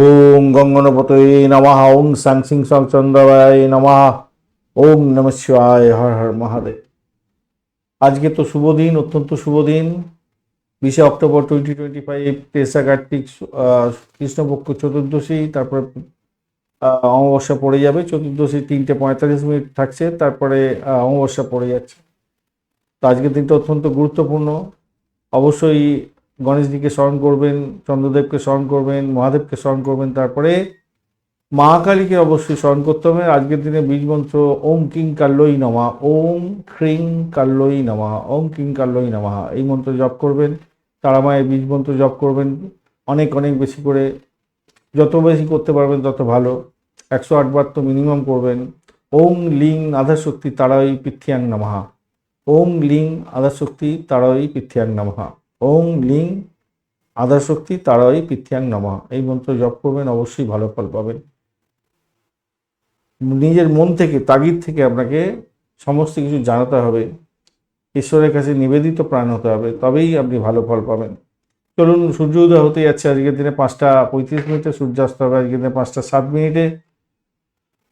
ওম গঙ্গনপতয়ে নমঃ, ওম সাং সিং সং চন্দ্রায় নমঃ, ওম নম শিবায়, হর হর মহাদেব। আজকে তো শুভ দিন, অত্যন্ত শুভ দিন। বিশে অক্টোবর টোয়েন্টি টোয়েন্টি ফাইভ তেসরা কার্তিক কৃষ্ণপক্ষ চতুর্দশী, তারপরে অমাবস্যা পড়ে যাবে। চতুর্দশী তিনটে পঁয়তাল্লিশ মিনিট থাকছে, তারপরে অমাবস্যা পড়ে যাচ্ছে। তো আজকের দিনটা অত্যন্ত গুরুত্বপূর্ণ। অবশ্যই গণেশজিকে স্মরণ করবেন, চন্দ্রদেবকে স্মরণ করবেন, মহাদেবকে স্মরণ করবেন, তারপরে মা কালীকে অবশ্যই স্মরণ করতে হবে। আজকের দিনে বীজ মন্ত্র, ওম কিং কাল্লই নমা, ওম ক্রিং কাল্লই নমা, ওম কিং কাল্লই নমা, এই মন্ত্র জপ করবেন। তারামায়ের বীজ মন্ত্র জপ করবেন। অনেক অনেক বেশি করে যত বেশি করতে পারবেন তত ভালো। একশো আটবার তো মিনিমাম করবেন। ওম লিং আধাশক্তি তারাই পৃথ্বিয়াং নমহা ওম লিং আধাশক্তি তারাই পৃথ্বিয়াং নমহা ওং লিং আধাশক্তি তারাই পৃথ্বিয়াং নমঃ। এই মন্ত্র জপ করবেন, অবশ্যই ভালো ফল পাবেন। নিজের মন থেকে, তাগিদ থেকে আপনাকে সমস্ত কিছু জানাতে হবে। ঈশ্বরের কাছে নিবেদিত প্রাণ হতে হবে, তবেই আপনি ভালো ফল পাবেন। চলুন সূর্য উদয় হতে যাচ্ছে। আজকের দিনে পাঁচটা পঁয়ত্রিশ মিনিটে সূর্যাস্ত হবে। আজকের দিনে পাঁচটা সাত মিনিটে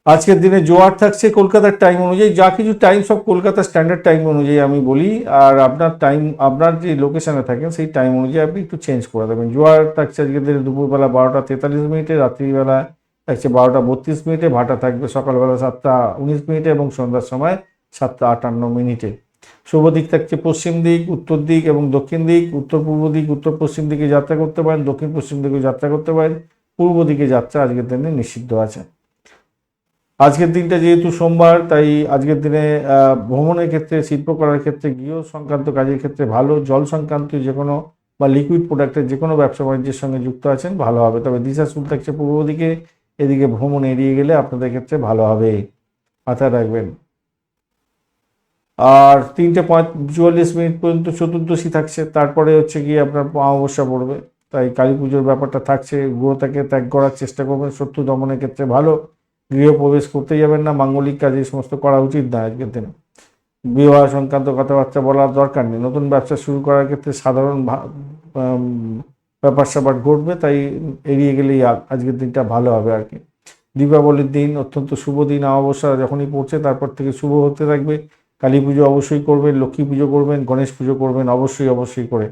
আজকের দিনে জোয়ার থাকছে কলকাতার টাইম অনুযায়ী। যা কিছু টাইম সব কলকাতার স্ট্যান্ডার্ড টাইম অনুযায়ী আমি বলি। আর আপনার টাইম আপনার যে লোকেশনে থাকেন, সেই টাইম অনুযায়ী আপনি একটু চেঞ্জ করে দেবেন। জোয়ার থাকছে আজকের দিনে দুপুরবেলা বারোটা তেতাল্লিশ মিনিটে, রাত্রিবেলা থাকছে বারোটা বত্রিশ মিনিটে, ভাটা থাকবে সকালবেলা সাতটা উনিশ মিনিটে এবং সন্ধ্যার সময় সাতটা আটান্ন মিনিটে। শুভ দিক থাকছে পশ্চিম দিক, উত্তর দিক এবং দক্ষিণ দিক। উত্তর পূর্ব দিক, উত্তর পশ্চিম দিকে যাত্রা করতে পারেন, দক্ষিণ পশ্চিম দিকে যাত্রা করতে পারেন। পূর্ব দিকে যাত্রা আজকের দিনে নিষিদ্ধ আছে। আজকের দিনটা যেহেতু সোমবার, তাই আজকের দিনে ভ্রমণের ক্ষেত্রে, শিল্প করার ক্ষেত্রে, গৃহ সংক্রান্ত কাজের ক্ষেত্রে ভালো, জল সংক্রান্ত যে কোনো বা লিকুইড প্রোডাক্টের যে কোনো ব্যবসা বাণিজ্যের সঙ্গে যুক্ত আছেন, ভালো হবে। তবে দিশা শুল থাকছে পূর্ব দিকে, এদিকে ভ্রমণ এড়িয়ে গেলে আপনাদের ক্ষেত্রে ভালো হবে। মাথায় রাখবেন। আর তিনটে পঁয় চুয়াল্লিশ মিনিট পর্যন্ত চতুর্দশী থাকছে, তারপরে হচ্ছে গিয়ে আপনার অমাবস্যা পড়বে। তাই কালী পুজোর ব্যাপারটা থাকছে, গৃহটাকে ত্যাগ করার চেষ্টা করবেন, শত্রু দমনের ক্ষেত্রে ভালো। গৃহপ্রবেশ করতে যাবেন না, মাঙ্গলিক কাজ এই সমস্ত করা উচিত না আজকের দিনে। বিবাহ সংক্রান্ত কথাবার্তা বলার দরকার নেই। নতুন ব্যবসা শুরু করার ক্ষেত্রে সাধারণ ব্যাপার স্যাপার ঘটবে, তাই এড়িয়ে গেলেই আজকের দিনটা ভালো হবে আর কি। দীপাবলির দিন অত্যন্ত শুভ দিন, অমাবস্যা যখনই পড়ছে তারপর থেকে শুভ হতে থাকবে। কালী পুজো অবশ্যই করবেন, লক্ষ্মী পুজো করবেন, গণেশ পুজো করবেন, অবশ্যই অবশ্যই করে।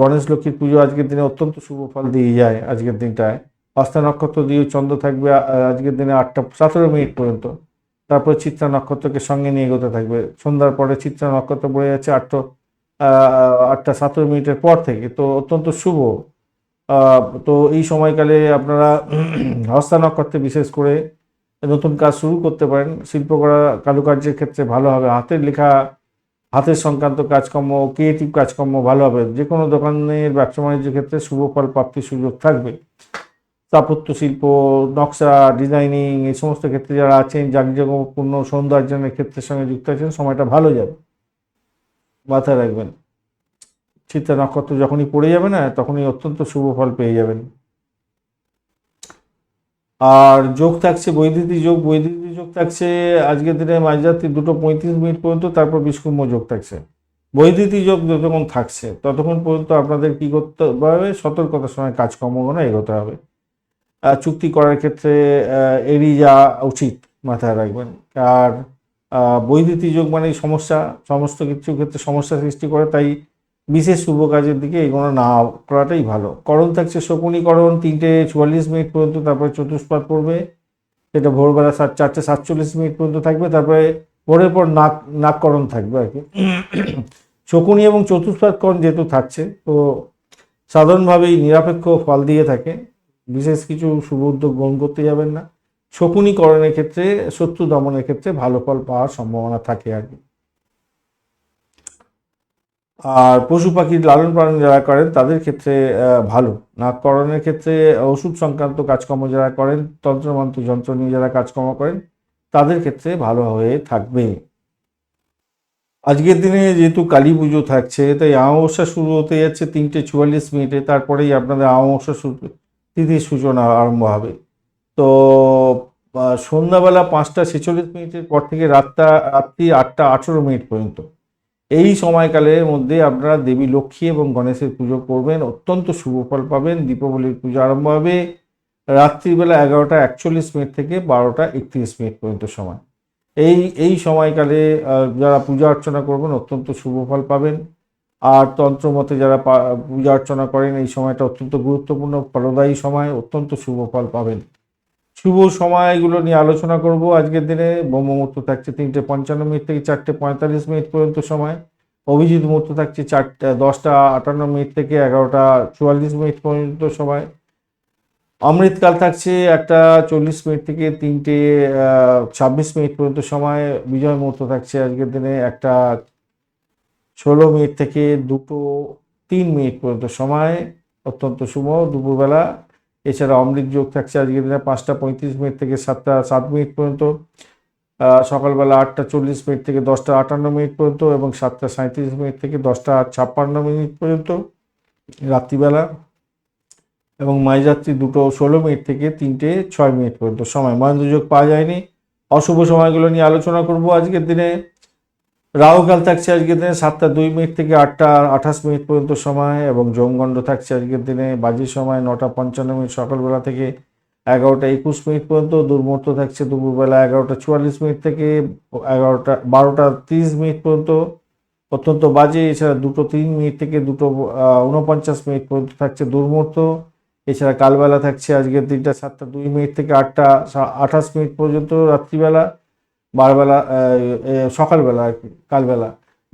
গণেশ লক্ষ্মীর পুজো আজকের দিনে অত্যন্ত শুভ ফল দিয়ে যায় আজকের দিনটায়। হস্তা নক্ষত্র দিয়ে চন্দ্র থাকবে আজকের দিনে আটটা, সতেরো মিনিট পর্যন্ত। তারপর চিত্রা নক্ষত্রকে সঙ্গে নিয়ে এগোতে থাকবে। সন্ধ্যার পরে চিত্রা নক্ষত্র পড়ে যাচ্ছে আটটা আটটা, সতেরো মিনিটের পর থেকে। তো অত্যন্ত শুভ। তো এই সময়কালে আপনারা হস্তা নক্ষত্রে বিশেষ করে নতুন কাজ শুরু করতে পারেন। শিল্প করা কারুকার্যের ক্ষেত্রে ভালো হবে। হাতের লেখা, হাতের সংক্রান্ত কাজকর্ম, ক্রিয়েটিভ কাজকর্ম ভালো হবে। যে কোনো দোকানের ব্যবসা বাণিজ্যের ক্ষেত্রে শুভ ফল, প্রাপ্তির সুযোগ থাকবে। স্থাপত্য শিল্প, নকশা, ডিজাইনিং, এই সমস্ত ক্ষেত্রে যারা আছেন জাঁকজমকপূর্ণ সৌন্দর্যের ক্ষেত্রের সঙ্গে যুক্ত আছেন, সময়টা ভালো যাবে। মাথায় রাখবেন। চিত্রা নক্ষত্র যখনই পড়ে যাবে না, তখনই অত্যন্ত শুভ ফল পেয়ে যাবেন। আর যোগ থাকছে, বৈদ্যুতিক যোগ বৈদ্যুতিক যোগ থাকছে, আজকের দিনে মাঝরাত্রি দুটো পঁয়ত্রিশ মিনিট পর্যন্ত, তারপর বিষ্কুম্ভ যোগ থাকছে। বৈদ্যুতিক যোগ যতক্ষণ থাকছে, ততক্ষণ পর্যন্ত আপনাদের কি করতে হবে? সতর্কতার সঙ্গে কাজকর্মগুলো এগোতে হবে। চুক্তি করার ক্ষেত্রে এড়িয়ে যাওয়া উচিত মাথায় রাখবেন। আর বৈদ্যুতিক যোগ মানে সমস্যা, সমস্ত কিছু ক্ষেত্রে সমস্যা সৃষ্টি করে, তাই বিশেষ শুভ কাজের দিকে এগোনো না করাটাই ভালো। করণ থাকছে শকুনিকরণ, তিনটে চুয়াল্লিশ মিনিট পর্যন্ত, তারপরে চতুষ্পাত পড়বে, সেটা ভোরবেলা সাত, চারটে সাতচল্লিশ মিনিট পর্যন্ত থাকবে, তারপরে ভোরের পর নাক, নাককরণ থাকবে আর কি। শকুনি এবং চতুষ্পাতকরণ যেহেতু থাকছে, তো সাধারণভাবেই নিরপেক্ষ ফল দিয়ে থাকে। বিশেষ কিছু শুভ উদ্যোগ গ্রহণ করতে যাবেন না। শকুনিকরণের ক্ষেত্রে, শত্রু দমনের ক্ষেত্রে ভালো ফল পাওয়ার সম্ভাবনা থাকে আর কি। আর পশু পাখির লালন পালন যারা করেন, তাদের ক্ষেত্রে ভালো। নাককরণের ক্ষেত্রে, ওষুধ সংক্রান্ত কাজকর্ম যারা করেন, তন্ত্রমন্ত্র, যন্ত্র নিয়ে যারা কাজকর্ম করেন, তাদের ক্ষেত্রে ভালো হয়ে থাকবে। আজকের দিনে যেহেতু কালী পুজো থাকছে, তাই অমাবস্যা শুরু হতে যাচ্ছে তিনটে চুয়াল্লিশ মিনিটে। তারপরেই আপনাদের অমাবস্যা সূ- তিথির সূচনা আরম্ভ হবে। তো সন্ধ্যাবেলা পাঁচটা ছেচল্লিশ মিনিটের পর থেকে রাতটা, রাত্রি আটটা আঠেরো মিনিট পর্যন্ত। এই সময়কালের মধ্যে আপনারা দেবী লক্ষ্মী এবং গণেশের পুজো করবেন, অত্যন্ত শুভ ফল পাবেন, দীপাবলির পুজো আরম্ভ হবে রাত্রিবেলা এগারোটা একচল্লিশ মিনিট থেকে বারোটা একত্রিশ মিনিট পর্যন্ত সময়। এই এই সময়কালে যারা পূজা অর্চনা করবেন, অত্যন্ত শুভ ফল পাবেন। আর তন্ত্র মতে যারা পূজা অর্চনা করেন, এই সময়টা অত্যন্ত গুরুত্বপূর্ণ, ফলদায়ী সময়, অত্যন্ত শুভ ফল পাবেন। শুভ সময়গুলো নিয়ে আলোচনা করব আজকের দিনে। ব্রহ্ম মুহূর্ত থাকছে তিনটে পঞ্চান্ন মিনিট থেকে চারটে পঁয়তাল্লিশ মিনিট পর্যন্ত সময়। অভিজিৎ মুহূর্ত থাকছে চারটে, দশটা আটান্ন মিনিট থেকে এগারোটা চুয়াল্লিশ মিনিট পর্যন্ত সময়। অমৃতকাল থাকছে একটা চল্লিশ মিনিট থেকে তিনটে ছাব্বিশ মিনিট পর্যন্ত সময়। বিজয় মুহূর্ত থাকছে আজকের দিনে একটা ষোলো মিনিট থেকে দুটো তিন মিনিট পর্যন্ত সময় অত্যন্ত শুভ দুপুরবেলা। এছাড়া অমৃত যোগ থাকছে আজকের দিনে পাঁচটা পঁয়ত্রিশ মিনিট থেকে সাতটা সাত মিনিট পর্যন্ত। সকালবেলা আটটা চল্লিশ মিনিট থেকে দশটা আটান্ন মিনিট পর্যন্ত এবং সাতটা সাঁত্রিশ মিনিট থেকে দশটা ছাপ্পান্ন মিনিট পর্যন্ত রাত্রিবেলা। এবং মাঝরাত্রি দুটো ষোলো মিনিট থেকে তিনটে ছয় মিনিট পর্যন্ত সময়। মহেন্দ্র যোগ পাওয়া যায়নি। অশুভ সময়গুলো নিয়ে আলোচনা করব আজকের দিনে। রাহুকাল থাকছে আজকের দিনে সাতটা দুই মিনিট থেকে আটটা আঠাশ মিনিট পর্যন্ত সময় এবং জমগণ্ড থাকছে আজকের দিনে। বাজির সময় নটা পঞ্চান্ন মিনিট সকালবেলা থেকে এগারোটা একুশ মিনিট পর্যন্ত। দুর্মুহূর্ত থাকছে দুপুরবেলা এগারোটা চুয়াল্লিশ মিনিট থেকে এগারোটা, বারোটা তিরিশ মিনিট পর্যন্ত। অত্যন্ত বাজে, এছাড়া দুটো তিন মিনিট থেকে দুটো উনপঞ্চাশ মিনিট পর্যন্ত থাকছে দুর্মুহূর্ত। এছাড়া কালবেলা থাকছে আজকের দিনটা সাতটা দুই মিনিট থেকে আটটা আঠাশ মিনিট পর্যন্ত রাত্রিবেলা। বারবেলা সকালবেলা আর কি, কালবেলা।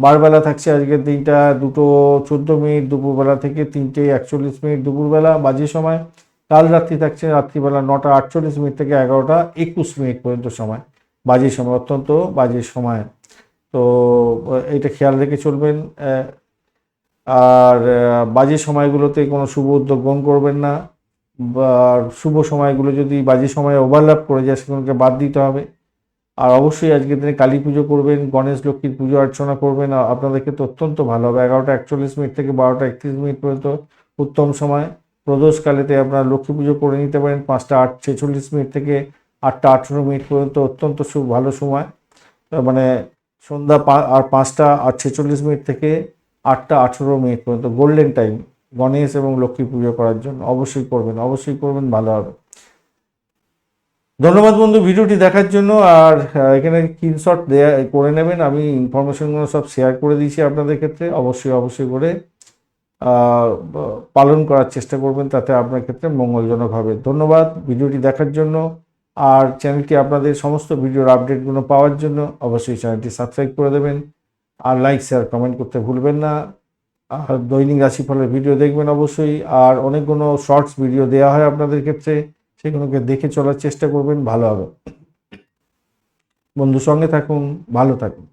বারবেলা থাকছে আজকের দিনটা দুটো চোদ্দ মিনিট, দুপুরবেলা থেকে তিনটে একচল্লিশ মিনিট, দুপুরবেলা বাজে সময়। কাল রাত্রি থাকছে রাত্রিবেলা নটা আটচল্লিশ মিনিট থেকে এগারোটা একুশ মিনিট পর্যন্ত সময়। বাজে সময়, অত্যন্ত বাজে সময়। তো এটা খেয়াল রেখে চলবেন আর বাজে সময়গুলোতে কোনো শুভ উদ্যোগ গ্রহণ করবেন না। বা শুভ সময়গুলো যদি বাজে সময়ে ওভারল্যাপ করে যায়, সেগুলোকে বাদ দিতে হবে। আর অবশ্যই আজকের দিনে কালী পুজো করবেন, গণেশ লক্ষ্মীর পুজো অর্চনা করবেন। আপনাদের ক্ষেত্রে অত্যন্ত ভালো হবে। এগারোটা একচল্লিশ মিনিট থেকে বারোটা একত্রিশ মিনিট পর্যন্ত উত্তম সময়। প্রদোষকালেতে আপনারা লক্ষ্মী পুজো করে নিতে পারেন পাঁচটা আট ছেচল্লিশ মিনিট থেকে আটটা আঠেরো মিনিট পর্যন্ত অত্যন্ত সু ভালো সময়। মানে সন্ধ্যা আর পাঁচটা আর ছেচল্লিশ মিনিট থেকে আটটা আঠেরো মিনিট পর্যন্ত গোল্ডেন টাইম গণেশ এবং লক্ষ্মী পুজো করার জন্য অবশ্যই করবেন অবশ্যই করবেন, ভালো হবে। ধন্যবাদ বন্ধু ভিডিওটি দেখার জন্য, আর এখানে স্ক্রিনশট করে নেবেন। আমি ইনফরমেশনগুলো সব শেয়ার করে দিয়েছি আপনাদের ক্ষেত্রে। অবশ্যই অবশ্যই করে পালন করার চেষ্টা করবেন, তাতে আপনার ক্ষেত্রে মঙ্গলজনক হবে ধন্যবাদ ভিডিওটি দেখার জন্য, আর চ্যানেলটি আপনাদের সমস্ত ভিডিওর আপডেটগুলো পাওয়ার জন্য অবশ্যই চ্যানেলটি সাবস্ক্রাইব করে দেবেন। আর লাইক শেয়ার কমেন্ট করতে ভুলবেন না। আর দৈনিক রাশিফলের ভিডিও দেখবেন অবশ্যই। আর অনেকগুলো শর্টস ভিডিও দেওয়া হয় আপনাদের ক্ষেত্রে। সেগুলোকে দেখে চলার চেষ্টা করবেন ভালো হবে। বন্ধু সঙ্গে থাকুন ভালো থাকুন।